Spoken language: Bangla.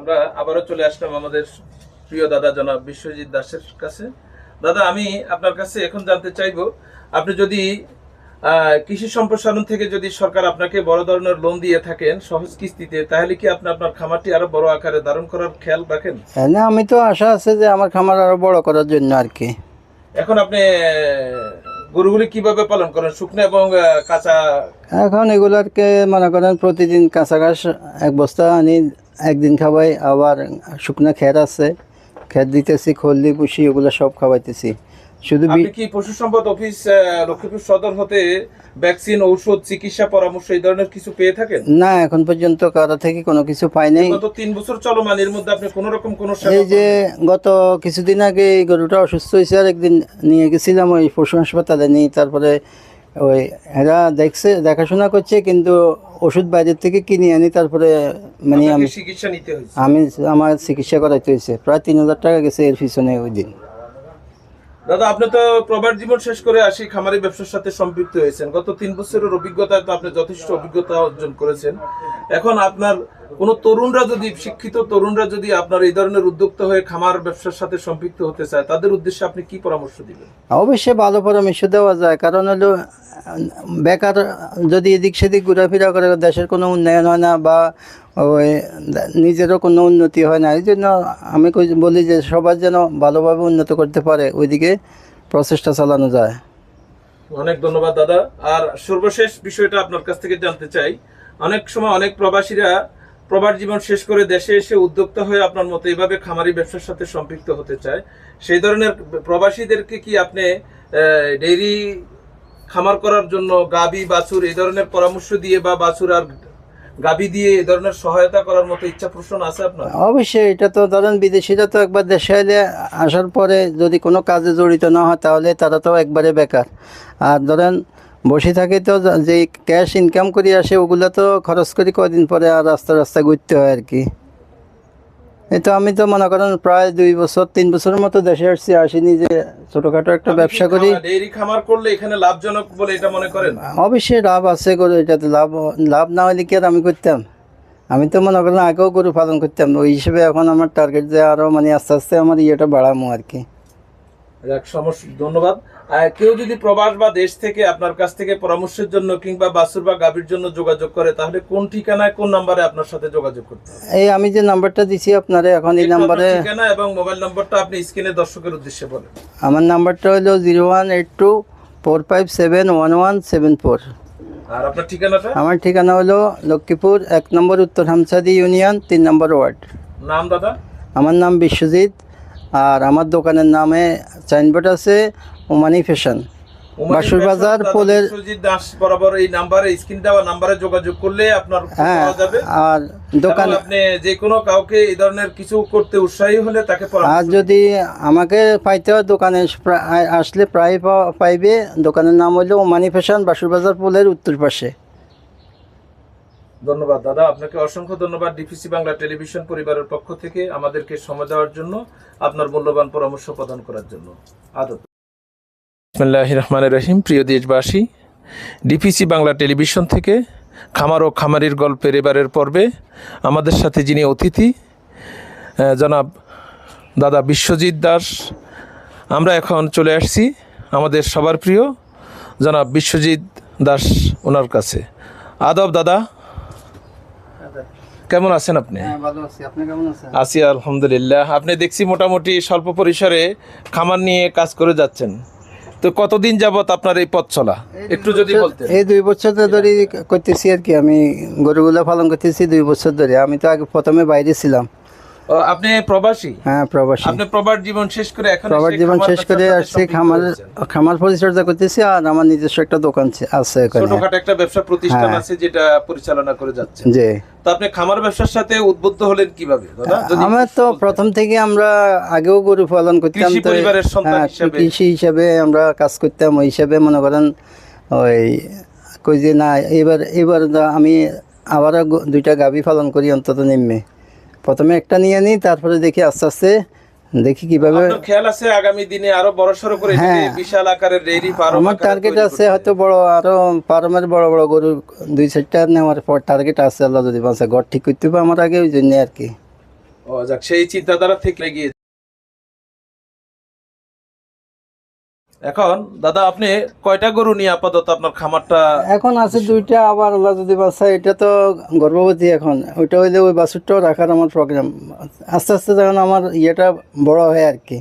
আমরা আবারও চলে আসলাম আমাদের প্রিয় দাদা জনাব বিশ্বজিৎ দাসের কাছে। দাদা আমি আপনার কাছে এখন জানতে চাইব আপনি যদি কৃষি সম্প্রসারণ থেকে যদি সরকার আপনাকে বড় ধরনের লোন দিয়ে থাকেন সহজ কিস্তিতে তাহলে কি আপনি আপনার খামারটি আরও বড় আকারে ধারণ করার খেয়াল রাখেন? না আমি তো আশা আছে যে আমার খামার আরও বড় করার জন্য আর কি। এখন আপনি গরুগুলি কীভাবে পালন করেন? শুকনো এবং কাঁচা? এখন এগুলারকে মনে করেন প্রতিদিন কাঁচা ঘাস এক বস্তা আনি একদিন খাওয়াই আবার শুকনো খের আছে খের দিতেছি খল্লি পুষি ওগুলো সব খাওয়াইতেছি। শুধু কি পশু সম্পদ অফিস লক্ষ্মীপুর সদর হতে ভ্যাকসিন ঔষধ চিকিৎসা পরামর্শ এই ধরনের কিছু পেয়ে থাকেন? না এখন পর্যন্ত কারও থেকে কোনো কিছু পাই নাই। গত তিন বছর চলমান এর মধ্যে আপনি কোন রকম কোন এই যে গত কিছুদিন আগে গরুটা অসুস্থ হয়েছে আর একদিন নিয়ে গেছিলাম ওই পশু হাসপাতালে নিয়ে তারপরে ওই এরা দেখছে দেখাশোনা করছে কিন্তু ওষুধ বাইরের থেকে কিনে আনি তারপরে মানে আমি চিকিৎসা নিতে হয়েছে? আমি আমার চিকিৎসা করাইতে হয়েছে। প্রায় তিন হাজার টাকা গেছে এর পিছনে ওই দিন। দাদা আপনি তো প্রবাদ জীবন শেষ করে আসি খামারি ব্যবসার সাথে সম্পৃক্ত হয়েছেন। গত তিন বছরের অভিজ্ঞতায় তো আপনি যথেষ্ট অভিজ্ঞতা অর্জন করেছেন। এখন আপনার কোন তরুণরা যদি শিক্ষিত তরুণরা যদি আপনার এই ধরনের উদ্যোক্তা হয়ে খামার ব্যবসার সাথে সম্পৃক্ত হতে চায় তাদের উদ্দেশ্যে আপনি কি পরামর্শ দিবেন? অবশ্যই ভালো পরামর্শ দেওয়া যায়। কারণ হলো বেকার যদি এদিক সেদিক ঘোরাফেরা করে দেশের কোনো উন্নয়ন হয় না বা ওই নিজেরও কোনো উন্নতি হয় না এই জন্য আমি কই- বলি যে সবার যেন ভালোভাবে উন্নত করতে পারে ওইদিকে প্রচেষ্টা চালানো যায়। অনেক ধন্যবাদ দাদা। আর সর্বশেষ বিষয়টা আপনার কাছ থেকে জানতে চাই। অনেক সময় অনেক প্রবাসীরা প্রবাস জীবন শেষ করে দেশে এসে উদ্যোক্তা হয়ে আপনার মতো এইভাবে খামারি ব্যবসার সাথে সম্পৃক্ত হতে চায়, সেই ধরনের প্রবাসীদেরকে কি আপনি ডেইরি খামার করার জন্য গাবি, বাছুর এই ধরনের পরামর্শ দিয়ে বা বাছুর আর গাবি দিয়ে এই ধরনের সহায়তা করার মতো ইচ্ছা পোষণ আছে আপনার? অবশ্যই, এটা তো ধরেন বিদেশিরা তো একবার দেশে এলে আসার পরে যদি কোনো কাজে জড়িত না হয় তাহলে তারা তো একবারে বেকার। আর ধরেন বসে থাকে তো যে ক্যাশ ইনকাম করে আসে ওগুলো তো খরচ করি কদিন পরে আর রাস্তা রাস্তা ঘুরতে হয় আর কি। এই তো আমি তো মনে করেন প্রায় দুই বছর তিন বছরের মতো দেশে আসছি আসিনি যে ছোটোখাটো একটা ব্যবসা করি। ডেইরি খামার করলে এখানে লাভজনক বলে এটা মনে করেন? অবশ্যই লাভ আছে গরু এটাতে লাভ লাভ না হলে কি আর আমি করতাম? আমি তো মনে করেন আগেও গরু পালন করতাম ওই হিসেবে এখন আমার টার্গেট যে আরও মানে আস্তে আস্তে আমার ইয়েটা বাড়ামো আর কি। যাক, সমস্যা ধন্যবাদ। কেউ যদি প্রবাস বা দেশ থেকে আপনার কাছ থেকে পরামর্শের জন্য কিংবা বাসুর বা গাভীর জন্য যোগাযোগ করে তাহলে কোন ঠিকানায় কোন নাম্বারে আপনার সাথে যোগাযোগ করতে এই আমি যে নাম্বারটা দিছি আপনারে এখন এই নাম্বারে ঠিকানা এবং মোবাইল নম্বরটা আপনি স্ক্রিনে দর্শকের উদ্দেশ্যে বলেন। আমার নাম্বারটা হলো zero one eight two four five seven one one seven four. আর আপনার ঠিকানাটা? আমার ঠিকানা হলো লক্ষ্মীপুর এক নম্বর উত্তর হামসাদি ইউনিয়ন তিন নম্বর ওয়ার্ড। নাম দাদা? আমার নাম বিশ্বজিৎ আর আমার দোকানের নামে সাইনবোর্ড আছে ওমানি ফ্যাশন বাসুর বাজার পোলের- দাস বরাবর এই নাম্বারে স্ক্রিন দেওয়া নাম্বারে যোগাযোগ করলে আপনার হ্যাঁ পাওয়া যাবে। আর দোকান আপনি যে কোনো কাউকে এই ধরনের কিছু করতে উৎসাহী হলে তাকে আর যদি আমাকে পাইতে হয় দোকানে আসলে প্রায় পাইবে। দোকানের নাম হলো ওমানি ফ্যাশন বাসুরবাজার পোলের উত্তর পাশে। ধন্যবাদ। দাদা, আপনাকে অসংখ্য ধন্যবাদ ডিপিসি বাংলা টেলিভিশন পরিবারের পক্ষ থেকে আমাদেরকে সময় দেওয়ার জন্য, আপনার মূল্যবান পরামর্শ প্রদান করার জন্য। বিসমিল্লাহ রহমান রহিম। প্রিয় দেশবাসী, ডিপিসি বাংলা টেলিভিশন থেকে খামার ও খামারির গল্পের এবারের পর্বে আমাদের সাথে যিনি অতিথি জনাব দাদা বিশ্বজিৎ দাস, আমরা এখন চলে আসছি আমাদের সবার প্রিয় জনাব বিশ্বজিৎ দাস ওনার কাছে। আদব দাদা কেমন আছেন আপনি? হ্যাঁ আছি। আলহামদুলিল্লাহ। আপনি দেখছি মোটামুটি স্বল্প পরিসরে খামার নিয়ে কাজ করে যাচ্ছেন। তো কতদিন যাবত আপনার এই পথ চলা? একটু যদি বলতে এই দুই বছর ধরে করতেছি আর কি। আমি গরুগুলো পালন করতেছি দুই বছর ধরে। আমি তো আগে প্রথমে বাইরে ছিলাম। আপনি প্রবাসী? হ্যাঁ প্রবাসী। আপনি প্রবাস জীবন শেষ করে এখন প্রবাস জীবন শেষ করে আসছি খামার খামার পরিচর্যা করতেছি আর আমার নিজস্ব একটা দোকান আছে এখানে। ছোটখাটো একটা ব্যবসা প্রতিষ্ঠান হ্যাঁ। আছে যেটা পরিচালনা করে যাচ্ছে। যে তো আপনি খামার ব্যবসার সাথে উদ্বুদ্ধ হলেন কীভাবে? আমার তো প্রথম থেকে আমরা আগেও গরু পালন করতাম কৃষি তো পরিবারের সন্তান হ্যাঁ, হিসাবে। কৃষি হিসাবে আমরা কাজ করতাম ওই হিসাবে মনে করেন ওই কই যে না এবার এবার আমি আবারও দুইটা গাভী পালন করি অন্তত নিম্নে। প্রথমে একটা নিয়ে নিই তারপরে দেখি আস্তে আস্তে দেখি কীভাবে খেয়াল আছে আগামী দিনে আরও বড় সড়ো করে হ্যাঁ। বিশাল আকারের ডেইরি ফার্ম আমার টার্গেট আছে হয়তো বড় আরও ফার্মের বড় বড় গরু দুই চারটা নেওয়ার পর টার্গেট আছে আল্লাহ যদি বাঁচে ঘর ঠিক করতে হবে আমার আগে ওই জন্য আর কি ও যাক সেই চিন্তাধারা থেকে এগিয়ে এখন, দাদা, আপনি কয়টা গরু নিয়ে আপাতত আপনার খামারটা এখন আছে দুইটা, আবার আল্লাহ যদি বাচ্চা এটা তো গর্ভবতী এখন। ওইটা হইলে ওই বাছুরটাও রাখার আমার প্রোগ্রাম আস্তে আস্তে যখন আমার ইয়েটা বড় হয় আর কি।